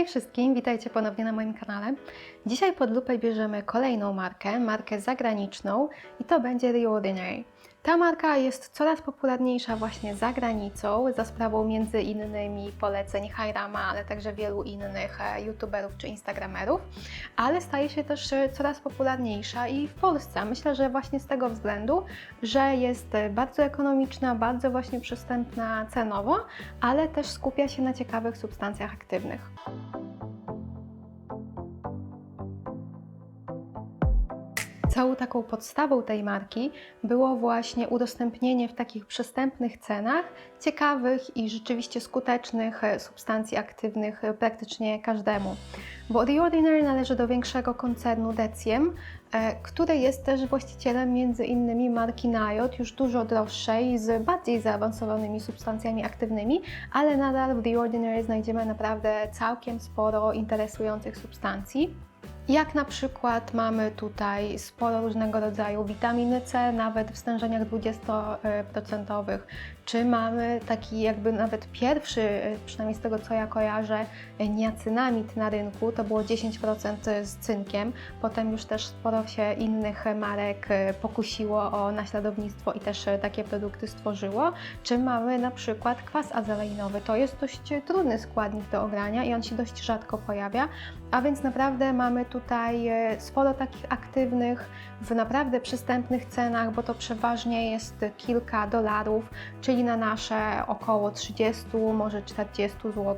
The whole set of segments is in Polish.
Hej wszystkim, witajcie ponownie na moim kanale. Dzisiaj pod lupę bierzemy kolejną markę, markę zagraniczną i to będzie The Ordinary. Ta marka jest coraz popularniejsza właśnie za granicą, za sprawą między innymi poleceń Hajrama, ale także wielu innych e, youtuberów czy instagramerów, ale staje się też coraz popularniejsza i w Polsce. Myślę, że właśnie z tego względu, że jest bardzo ekonomiczna, bardzo właśnie przystępna cenowo, ale też skupia się na ciekawych substancjach aktywnych. Całą taką podstawą tej marki było właśnie udostępnienie w takich przystępnych cenach ciekawych i rzeczywiście skutecznych e, substancji aktywnych e, praktycznie każdemu. Bo The Ordinary należy do większego koncernu Deciem, e, który jest też właścicielem między innymi marki Nayot, już dużo droższej, z bardziej zaawansowanymi substancjami aktywnymi, ale nadal w The Ordinary znajdziemy naprawdę całkiem sporo interesujących substancji. Jak na przykład mamy tutaj sporo różnego rodzaju witaminy C, nawet w stężeniach 20%, czy mamy taki jakby nawet pierwszy, przynajmniej z tego co ja kojarzę, niacynamid na rynku, to było 10% z cynkiem, potem już też sporo się innych marek pokusiło o naśladownictwo i też takie produkty stworzyło, czy mamy na przykład kwas azeleinowy, to jest dość trudny składnik do ogrania i on się dość rzadko pojawia, a więc naprawdę mamy tutaj e, sporo takich aktywnych w naprawdę przystępnych cenach, bo to przeważnie jest kilka dolarów, czyli na nasze około 30, może 40 zł.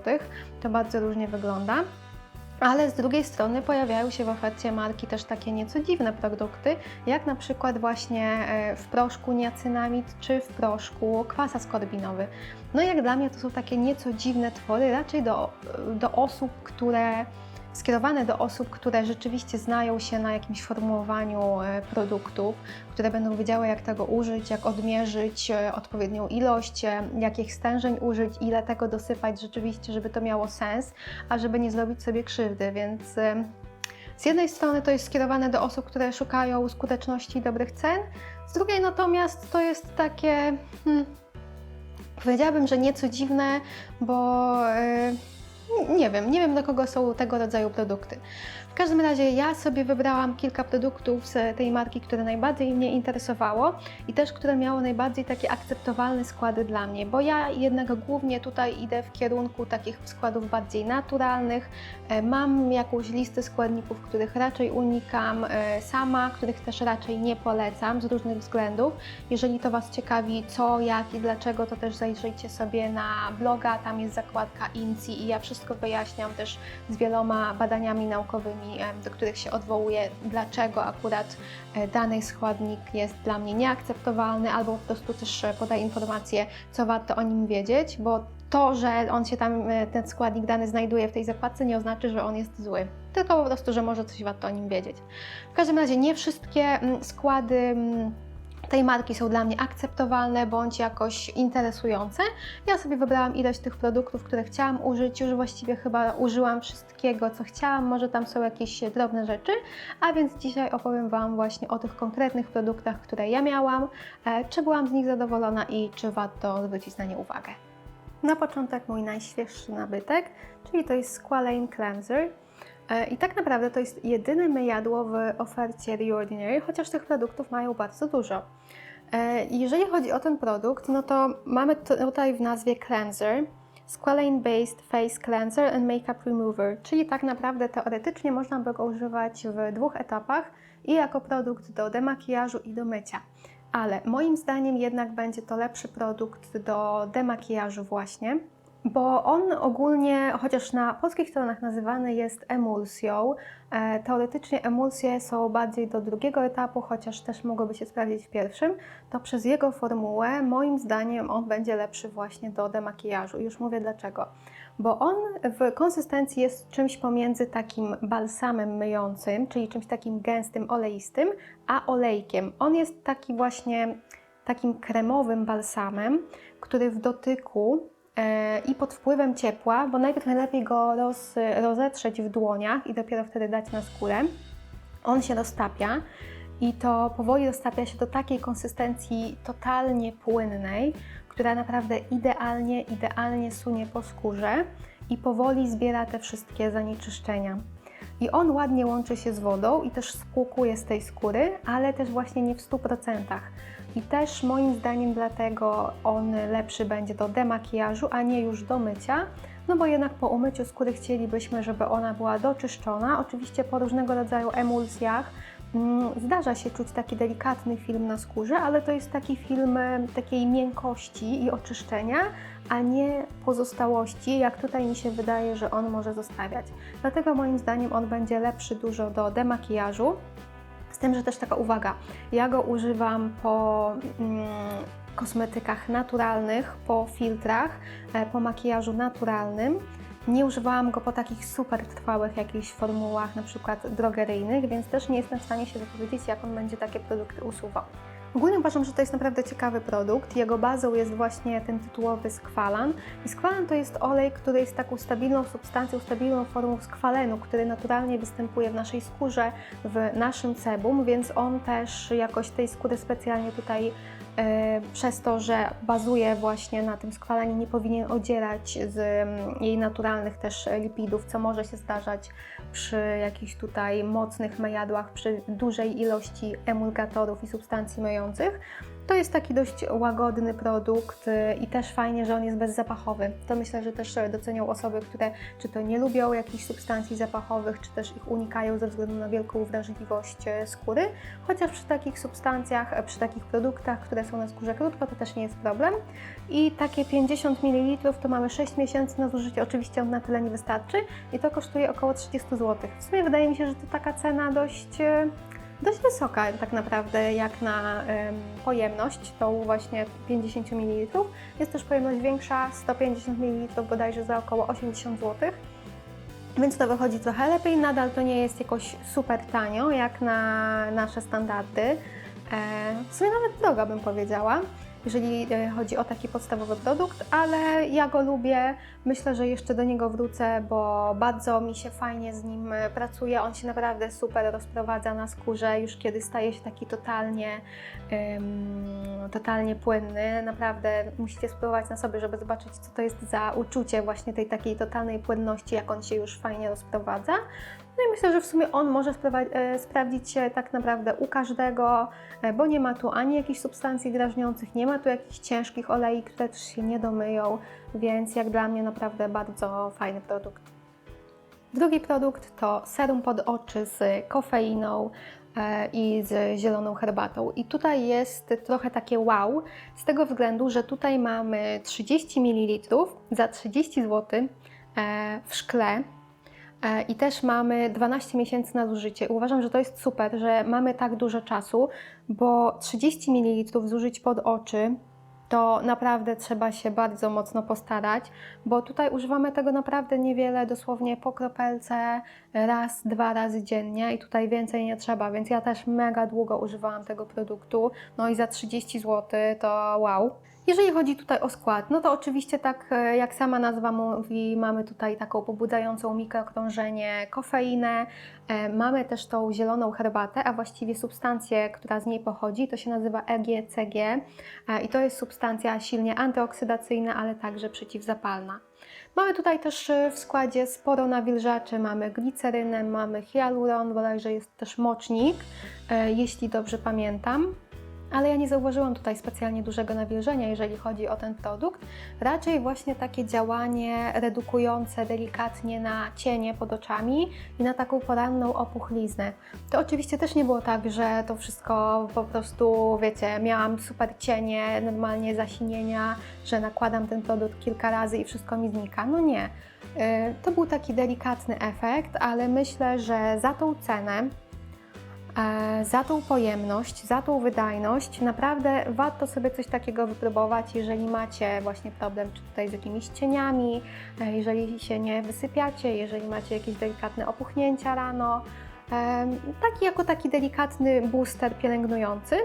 To bardzo różnie wygląda. Ale z drugiej strony pojawiają się w ofercie marki też takie nieco dziwne produkty, jak na przykład właśnie e, w proszku niacynamid czy w proszku kwas askorbinowy. No jak dla mnie to są takie nieco dziwne twory, raczej do, do osób, które skierowane do osób, które rzeczywiście znają się na jakimś formułowaniu e, produktów, które będą wiedziały, jak tego użyć, jak odmierzyć e, odpowiednią ilość, e, jakich stężeń użyć, ile tego dosypać rzeczywiście, żeby to miało sens, a żeby nie zrobić sobie krzywdy, więc z jednej strony to jest skierowane do osób, które szukają skuteczności i dobrych cen, z drugiej natomiast to jest takie, hmm, powiedziałabym, że nieco dziwne, bo yy, nie wiem, nie wiem do kogo są tego rodzaju produkty. W każdym razie ja sobie wybrałam kilka produktów z tej marki, które najbardziej mnie interesowało i też które miało najbardziej takie akceptowalne składy dla mnie, bo ja jednak głównie tutaj idę w kierunku takich składów bardziej naturalnych. E, Mam jakąś listę składników, których raczej unikam e, sama, których też raczej nie polecam z różnych względów. Jeżeli to Was ciekawi co, jak i dlaczego, to też zajrzyjcie sobie na bloga, tam jest zakładka INCI i ja wszystko wyjaśniam też z wieloma badaniami naukowymi do których się odwołuję, dlaczego akurat e, dany składnik jest dla mnie nieakceptowalny, albo po prostu też e, podaję informacje, co warto o nim wiedzieć, bo to, że on się tam, e, ten składnik dany znajduje w tej zakładce, nie oznacza, że on jest zły, tylko po prostu, że może coś warto o nim wiedzieć. W każdym razie nie wszystkie składy tej marki są dla mnie akceptowalne bądź jakoś interesujące. Ja sobie wybrałam ilość tych produktów, które chciałam użyć. Już właściwie chyba użyłam wszystkiego, co chciałam. Może tam są jakieś drobne rzeczy, a więc dzisiaj opowiem Wam właśnie o tych konkretnych produktach, które ja miałam, e, czy byłam z nich zadowolona i czy warto zwrócić na nie uwagę. Na początek mój najświeższy nabytek, czyli to jest Squalane Cleanser. E, I tak naprawdę to jest jedyne myjadło w ofercie The Ordinary, chociaż tych produktów mają bardzo dużo. E, Jeżeli chodzi o ten produkt, no to mamy tutaj w nazwie cleanser, Squalane Based Face Cleanser and Makeup Remover, czyli tak naprawdę teoretycznie można by go używać w dwóch etapach i jako produkt do demakijażu i do mycia. Ale moim zdaniem jednak będzie to lepszy produkt do demakijażu właśnie, bo on ogólnie, chociaż na polskich stronach nazywany jest emulsją, e, teoretycznie emulsje są bardziej do drugiego etapu, chociaż też mogłyby się sprawdzić w pierwszym, to przez jego formułę moim zdaniem on będzie lepszy właśnie do demakijażu. Już mówię dlaczego. Bo on w konsystencji jest czymś pomiędzy takim balsamem myjącym, czyli czymś takim gęstym, oleistym, a olejkiem. On jest taki właśnie takim kremowym balsamem, który w dotyku i pod wpływem ciepła, bo najpierw najlepiej go roz, rozetrzeć w dłoniach i dopiero wtedy dać na skórę. On się roztapia i to powoli roztapia się do takiej konsystencji totalnie płynnej, która naprawdę idealnie, idealnie sunie po skórze i powoli zbiera te wszystkie zanieczyszczenia. I on ładnie łączy się z wodą i też spłukuje z tej skóry, ale też właśnie nie w 100%. I też moim zdaniem dlatego on lepszy będzie do demakijażu, a nie już do mycia, no bo jednak po umyciu skóry chcielibyśmy, żeby ona była doczyszczona. Oczywiście po różnego rodzaju emulsjach mm, zdarza się czuć taki delikatny film na skórze, ale to jest taki film e, takiej miękkości i oczyszczenia, a nie pozostałości, jak tutaj mi się wydaje, że on może zostawiać. Dlatego moim zdaniem on będzie lepszy dużo do demakijażu. Tym, że też taka uwaga, ja go używam po mm, kosmetykach naturalnych, po filtrach, e, po makijażu naturalnym. Nie używałam go po takich super trwałych jakichś formułach, na przykład drogeryjnych, więc też nie jestem w stanie się wypowiedzieć, jak on będzie takie produkty usuwał. Ogólnie uważam, że to jest naprawdę ciekawy produkt. Jego bazą jest właśnie ten tytułowy skwalan. I skwalan to jest olej, który jest taką stabilną substancją, stabilną formą skwalenu, który naturalnie występuje w naszej skórze, w naszym sebum, więc on też jakoś tej skóry specjalnie tutaj przez to, że bazuje właśnie na tym skwaleniu, nie powinien odzierać z mm, jej naturalnych też lipidów, co może się zdarzać przy jakichś tutaj mocnych mejadłach, przy dużej ilości emulgatorów i substancji myjących. To jest taki dość łagodny produkt y, i też fajnie, że on jest bezzapachowy. To myślę, że też docenią osoby, które czy to nie lubią jakichś substancji zapachowych, czy też ich unikają ze względu na wielką wrażliwość y, skóry. Chociaż przy takich substancjach, y, przy takich produktach, które są na skórze krótko, to też nie jest problem. I takie 50 ml to mamy 6 miesięcy na zużycie. Oczywiście on na tyle nie wystarczy i to kosztuje około 30 zł. W sumie wydaje mi się, że to taka cena dość dość wysoka tak naprawdę jak na pojemność, tą właśnie 50 ml. Jest też pojemność większa, 150 ml bodajże za około 80 zł. Więc to wychodzi trochę lepiej, nadal to nie jest jakoś super tanio jak na nasze standardy. E, w sumie nawet droga bym powiedziała jeżeli e, chodzi o taki podstawowy produkt, ale ja go lubię. Myślę, że jeszcze do niego wrócę, bo bardzo mi się fajnie z nim e, pracuje. On się naprawdę super rozprowadza na skórze, już kiedy staje się taki totalnie, um, totalnie płynny. Naprawdę musicie spróbować na sobie, żeby zobaczyć, co to jest za uczucie właśnie tej takiej totalnej płynności, jak on się już fajnie rozprowadza. No i myślę, że w sumie on może e, sprawdzić się tak naprawdę u każdego, e, bo nie ma tu ani jakichś substancji drażniących, nie ma tu jakichś ciężkich olei, które też się nie domyją, więc jak dla mnie naprawdę bardzo fajny produkt. Drugi produkt to serum pod oczy z kofeiną e, i z zieloną herbatą. I tutaj jest trochę takie wow, z tego względu, że tutaj mamy 30 ml za 30 zł w szkle i też mamy 12 miesięcy na zużycie. Uważam, że to jest super, że mamy tak dużo czasu, bo 30 ml zużyć pod oczy to naprawdę trzeba się bardzo mocno postarać, bo tutaj używamy tego naprawdę niewiele, dosłownie po kropelce, raz, dwa razy dziennie i tutaj więcej nie trzeba, więc ja też mega długo używałam tego produktu, no i za 30 zł to wow. Jeżeli chodzi tutaj o skład, no to oczywiście tak e, jak sama nazwa mówi, mamy tutaj taką pobudzającą mikrokrążenie kofeinę, e, mamy też tą zieloną herbatę, a właściwie substancję, która z niej pochodzi, to się nazywa EGCG e, i to jest substancja silnie antyoksydacyjna, ale także przeciwzapalna. Mamy tutaj też w składzie sporo nawilżaczy, mamy glicerynę, mamy hialuron, bodajże jest też mocznik, jeśli dobrze pamiętam ale ja nie zauważyłam tutaj specjalnie dużego nawilżenia, jeżeli chodzi o ten produkt. Raczej właśnie takie działanie redukujące delikatnie na cienie pod oczami i na taką poranną opuchliznę. To oczywiście też nie było tak, że to wszystko po prostu, wiecie, miałam super cienie, normalnie zasinienia, że nakładam ten produkt kilka razy i wszystko mi znika. No nie. Y, to był taki delikatny efekt, ale myślę, że za tą cenę za tą pojemność, za tą wydajność naprawdę warto sobie coś takiego wypróbować, jeżeli macie właśnie problem czy tutaj z jakimiś cieniami, e, jeżeli się nie wysypiacie, jeżeli macie jakieś delikatne opuchnięcia rano. E, taki jako taki delikatny booster pielęgnujący.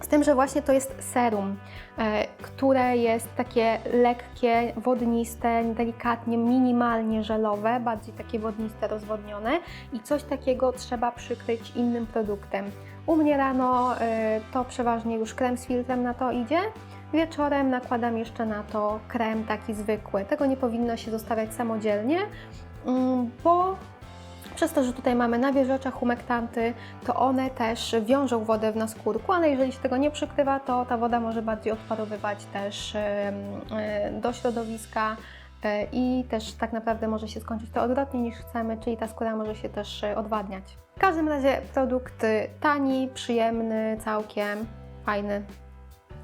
Z tym, że właśnie to jest serum, e, które jest takie lekkie, wodniste, delikatnie, minimalnie żelowe, bardziej takie wodniste, rozwodnione i coś takiego trzeba przykryć innym produktem. U mnie rano e, to przeważnie już krem z filtrem na to idzie, Wieczorem nakładam jeszcze na to krem taki zwykły. Tego nie powinno się zostawiać samodzielnie, mm, bo przez to, że tutaj mamy nawilżacze humektanty, to one też wiążą wodę w naskórku, ale jeżeli się tego nie przykrywa, to ta woda może bardziej odparowywać też e, do środowiska e, i też tak naprawdę może się skończyć to odwrotnie niż chcemy, czyli ta skóra może się też e, odwadniać. W każdym razie produkt tani, przyjemny, całkiem fajny.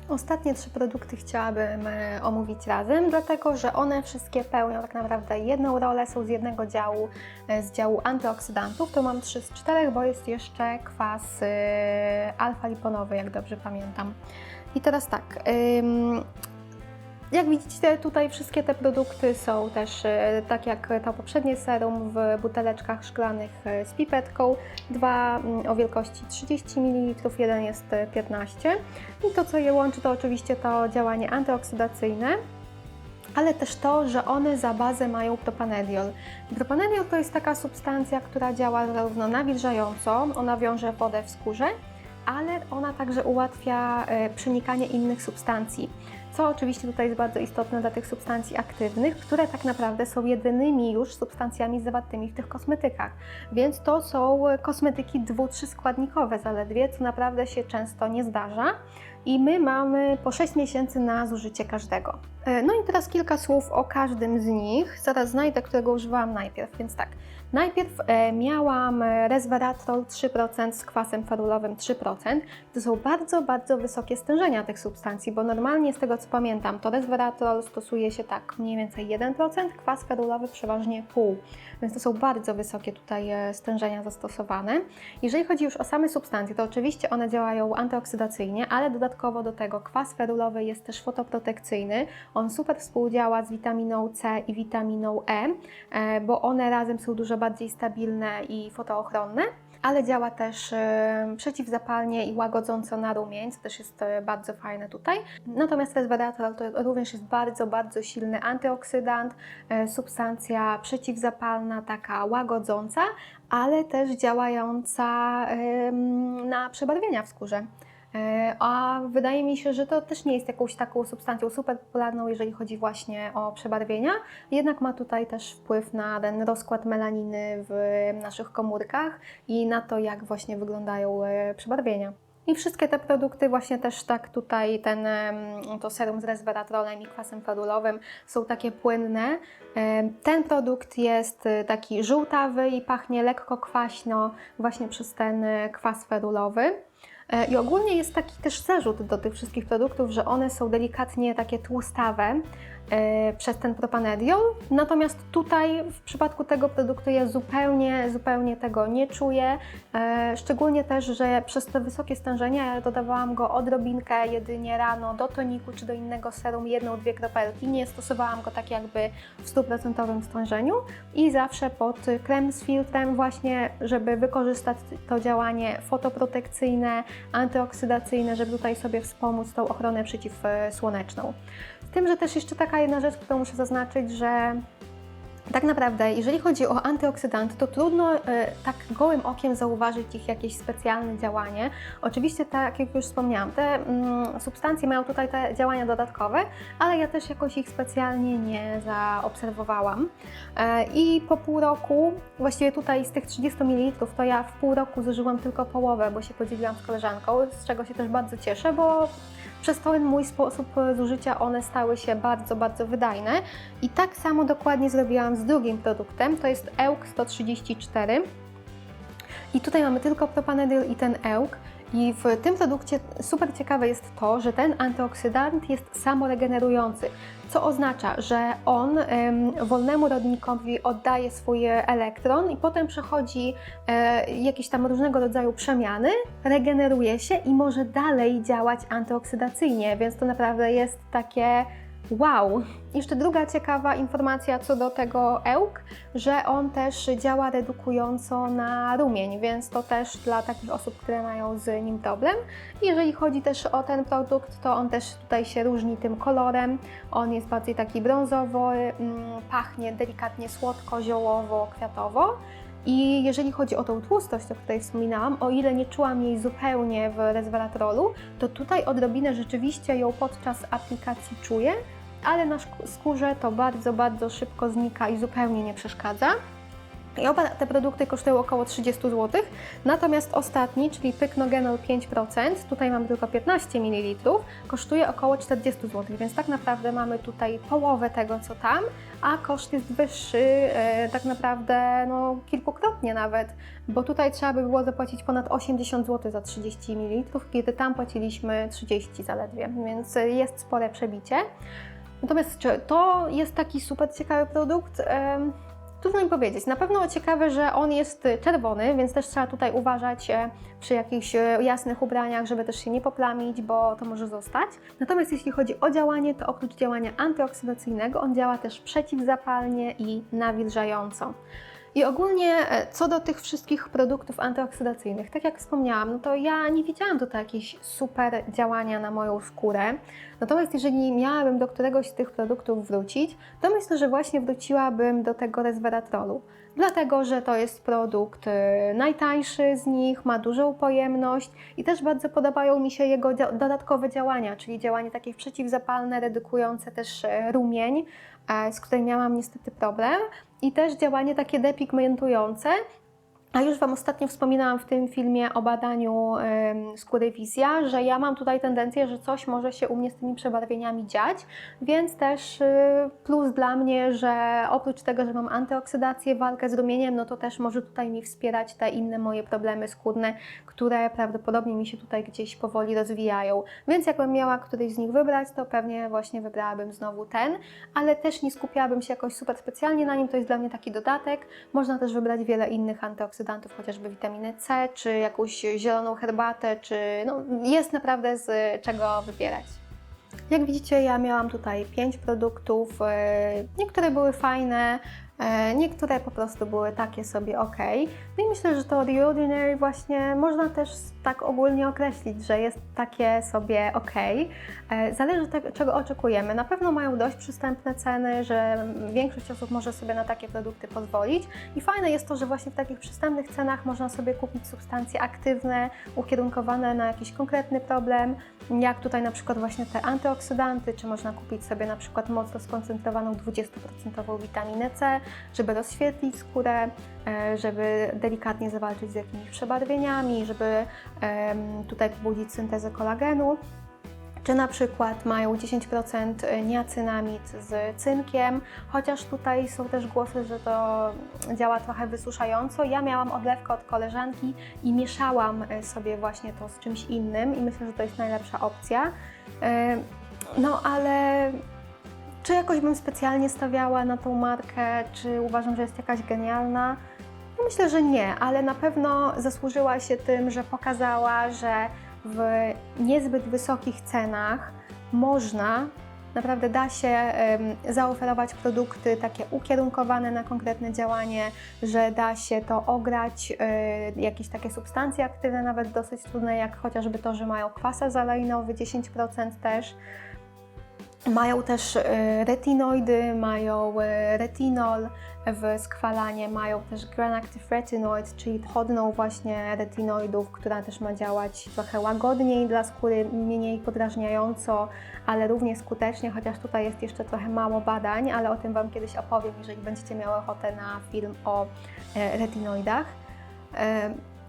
Ostatnie trzy produkty chciałabym e, omówić razem, dlatego że one wszystkie pełnią tak naprawdę jedną rolę, są z jednego działu, e, z działu antyoksydantów. Tu mam trzy z czterech, bo jest jeszcze kwas e, alfa-liponowy, jak dobrze pamiętam. I teraz tak. Jak widzicie, tutaj wszystkie te produkty są też e, tak jak to poprzednie serum w buteleczkach szklanych e, z pipetką. Dwa mm, o wielkości 30 ml, jeden jest e, 15 I to co je łączy to oczywiście to działanie antyoksydacyjne, ale też to, że one za bazę mają propanediol. Propanediol to jest taka substancja, która działa zarówno nawilżająco, ona wiąże wodę w skórze, ale ona także ułatwia e, przenikanie innych substancji. Co oczywiście tutaj jest bardzo istotne dla tych substancji aktywnych, które tak naprawdę są jedynymi już substancjami zawartymi w tych kosmetykach. Więc to są kosmetyki dwu, trzyskładnikowe zaledwie, co naprawdę się często nie zdarza. I my mamy po 6 miesięcy na zużycie każdego. E, No i teraz kilka słów o każdym z nich. Zaraz znajdę, którego używałam najpierw, więc tak. Najpierw e, miałam resveratrol 3% z kwasem ferulowym 3%. To są bardzo, bardzo wysokie stężenia tych substancji, bo normalnie z tego co pamiętam, to resveratrol stosuje się tak mniej więcej 1%, kwas ferulowy przeważnie pół. Więc to są bardzo wysokie tutaj e, stężenia zastosowane. Jeżeli chodzi już o same substancje, to oczywiście one działają antyoksydacyjnie, ale dodatkowo do tego kwas ferulowy jest też fotoprotekcyjny. On super współdziała z witaminą C i witaminą E, e, bo one razem są dużo bardziej stabilne i fotoochronne. Ale działa też e, przeciwzapalnie i łagodząco na rumień, co też jest e, bardzo fajne tutaj. Natomiast resveratrol to również jest bardzo, bardzo silny antyoksydant, substancja przeciwzapalna, taka łagodząca, ale też działająca na przebarwienia w skórze. E, A wydaje mi się, że to też nie jest jakąś taką substancją super popularną, jeżeli chodzi właśnie o przebarwienia. Jednak ma tutaj też wpływ na ten rozkład melaniny w naszych komórkach i na to, jak właśnie wyglądają e, przebarwienia. I wszystkie te produkty, właśnie też tak tutaj ten, to serum z resveratrolem i kwasem ferulowym są takie płynne. Em, Ten produkt jest e, taki żółtawy i pachnie lekko kwaśno właśnie przez ten e, kwas ferulowy. E, I ogólnie jest taki też zarzut do tych wszystkich produktów, że one są delikatnie takie tłustawe przez ten propanediol. Natomiast tutaj w przypadku tego produktu ja zupełnie, zupełnie tego nie czuję. E, szczególnie też, że przez te wysokie stężenia ja dodawałam go odrobinkę jedynie rano do toniku czy do innego serum, jedną, dwie kropelki. Nie stosowałam go tak jakby w stuprocentowym stężeniu i zawsze pod krem z filtrem właśnie, żeby wykorzystać to działanie fotoprotekcyjne, antyoksydacyjne, żeby tutaj sobie wspomóc tą ochronę przeciwsłoneczną. Tym, że też jeszcze taka jedna rzecz, którą muszę zaznaczyć, że tak naprawdę, jeżeli chodzi o antyoksydanty, to trudno e, tak gołym okiem zauważyć ich jakieś specjalne działanie. Oczywiście, tak jak już wspomniałam, te mm, substancje mają tutaj te działania dodatkowe, ale ja też jakoś ich specjalnie nie zaobserwowałam. E, I po pół roku, właściwie tutaj z tych 30 ml, to ja w pół roku zużyłam tylko połowę, bo się podzieliłam z koleżanką, z czego się też bardzo cieszę, bo przez ten mój sposób zużycia one stały się bardzo, bardzo wydajne. I tak samo dokładnie zrobiłam z drugim produktem, to jest EUK 134. I tutaj mamy tylko propanediol i ten EUK. I w tym produkcie super ciekawe jest to, że ten antyoksydant jest samoregenerujący, co oznacza, że on em, wolnemu rodnikowi oddaje swój elektron i potem przechodzi e, jakieś tam różnego rodzaju przemiany, regeneruje się i może dalej działać antyoksydacyjnie, więc to naprawdę jest takie Wow! Jeszcze druga ciekawa informacja co do tego EUK, że on też działa redukująco na rumień, więc to też dla takich osób, które mają z nim problem. Jeżeli chodzi też o ten produkt, to on też tutaj się różni tym kolorem. On jest bardziej taki brązowy, mm, pachnie delikatnie słodko, ziołowo, kwiatowo. I jeżeli chodzi o tą tłustość, o której wspominałam, o ile nie czułam jej zupełnie w resveratrolu, to tutaj odrobinę rzeczywiście ją podczas aplikacji czuję, ale na skórze to bardzo, bardzo szybko znika i zupełnie nie przeszkadza. I oba te produkty kosztują około 30 zł, natomiast ostatni, czyli Pyknogenol 5%, tutaj mamy tylko 15 ml, kosztuje około 40 zł, więc tak naprawdę mamy tutaj połowę tego, co tam, a koszt jest wyższy e, tak naprawdę no, kilkukrotnie nawet, bo tutaj trzeba by było zapłacić ponad 80 zł za 30 ml, kiedy tam płaciliśmy 30 zaledwie, więc jest spore przebicie. Natomiast czy to jest taki super ciekawy produkt? Trudno mi powiedzieć. Na pewno ciekawe, że on jest czerwony, więc też trzeba tutaj uważać e, przy jakichś e, jasnych ubraniach, żeby też się nie poplamić, bo to może zostać. Natomiast jeśli chodzi o działanie, to oprócz działania antyoksydacyjnego, on działa też przeciwzapalnie i nawilżająco. I ogólnie e, co do tych wszystkich produktów antyoksydacyjnych, tak jak wspomniałam, no to ja nie widziałam tutaj jakieś super działania na moją skórę. Natomiast jeżeli miałabym do któregoś z tych produktów wrócić, to myślę, że właśnie wróciłabym do tego resveratrolu. Dlatego, że to jest produkt e, najtańszy z nich, ma dużą pojemność i też bardzo podobają mi się jego dodatkowe działania, czyli działanie takie przeciwzapalne, redukujące też e, rumień, z której miałam niestety problem i też działanie takie depigmentujące. A już Wam ostatnio wspominałam w tym filmie o badaniu ym, skóry wizja, że ja mam tutaj tendencję, że coś może się u mnie z tymi przebarwieniami dziać, więc też y, plus dla mnie, że oprócz tego, że mam antyoksydację, walkę z rumieniem, no to też może tutaj mi wspierać te inne moje problemy skórne, które prawdopodobnie mi się tutaj gdzieś powoli rozwijają. Więc jakbym miała któryś z nich wybrać, to pewnie właśnie wybrałabym znowu ten, ale też nie skupiałabym się jakoś super specjalnie na nim, to jest dla mnie taki dodatek. Można też wybrać wiele innych antyoksydantów, chociażby witaminę C, czy jakąś zieloną herbatę, czy no, jest naprawdę z czego wybierać. Jak widzicie, ja miałam tutaj pięć produktów. e, Niektóre były fajne, niektóre po prostu były takie sobie ok. No i myślę, że to The Ordinary właśnie można też tak ogólnie określić, że jest takie sobie ok. E, Zależy tego, czego oczekujemy. Na pewno mają dość przystępne ceny, że większość osób może sobie na takie produkty pozwolić. I fajne jest to, że właśnie w takich przystępnych cenach można sobie kupić substancje aktywne, ukierunkowane na jakiś konkretny problem, jak tutaj na przykład właśnie te antyoksydanty, czy można kupić sobie na przykład mocno skoncentrowaną 20% witaminę C, żeby rozświetlić skórę, e, żeby delikatnie zawalczyć z jakimiś przebarwieniami, żeby tutaj pobudzić syntezę kolagenu czy na przykład mają 10% niacynamid z cynkiem, chociaż tutaj są też głosy, że to działa trochę wysuszająco. Ja miałam odlewkę od koleżanki i mieszałam e, sobie właśnie to z czymś innym i myślę, że to jest najlepsza opcja. E, No ale czy jakoś bym specjalnie stawiała na tą markę, czy uważam, że jest jakaś genialna? No myślę, że nie, ale na pewno zasłużyła się tym, że pokazała, że w niezbyt wysokich cenach można, naprawdę da się zaoferować produkty takie ukierunkowane na konkretne działanie, że da się to ograć, e, jakieś takie substancje aktywne, nawet dosyć trudne, jak chociażby to, że mają kwas azaleinowy 10% też. Mają też e, retinoidy, mają e, retinol w skwalanie, mają też Granactive Retinoid, czyli wchodną właśnie retinoidów, która też ma działać trochę łagodniej dla skóry, mniej podrażniająco, ale równie skutecznie, chociaż tutaj jest jeszcze trochę mało badań, ale o tym Wam kiedyś opowiem, jeżeli będziecie miały ochotę na film o e, retinoidach.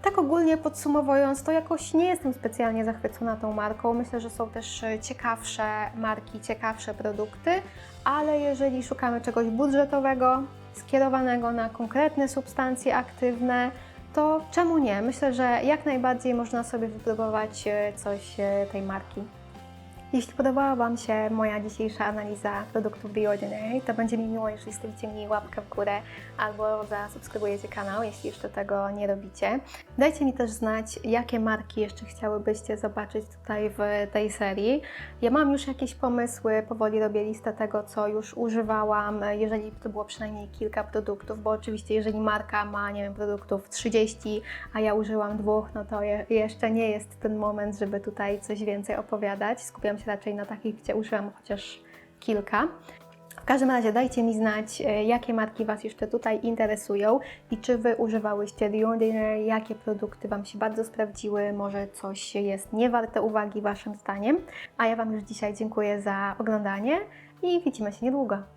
Tak ogólnie podsumowując, to jakoś nie jestem specjalnie zachwycona tą marką. Myślę, że są też e, ciekawsze marki, ciekawsze produkty, ale jeżeli szukamy czegoś budżetowego, skierowanego na konkretne substancje aktywne, to czemu nie? Myślę, że jak najbardziej można sobie wypróbować e, coś e, tej marki. Jeśli podobała Wam się moja dzisiejsza analiza produktów Ordinary, to będzie mi miło, jeżeli stawicie mi łapkę w górę albo zasubskrybujecie kanał, jeśli jeszcze tego nie robicie. Dajcie mi też znać, jakie marki jeszcze chciałybyście zobaczyć tutaj w tej serii. Ja mam już jakieś pomysły, powoli robię listę tego, co już używałam, jeżeli to było przynajmniej kilka produktów, bo oczywiście jeżeli marka ma, nie wiem, produktów 30, a ja użyłam dwóch, no to je, jeszcze nie jest ten moment, żeby tutaj coś więcej opowiadać. Skupiam się raczej na takich, gdzie użyłam chociaż kilka. Każdym razie dajcie mi znać, e, jakie marki Was jeszcze tutaj interesują i czy Wy używałyście Ordinary, jakie produkty Wam się bardzo sprawdziły, może coś jest niewarte uwagi Waszym zdaniem. A ja Wam już dzisiaj dziękuję za oglądanie i widzimy się niedługo.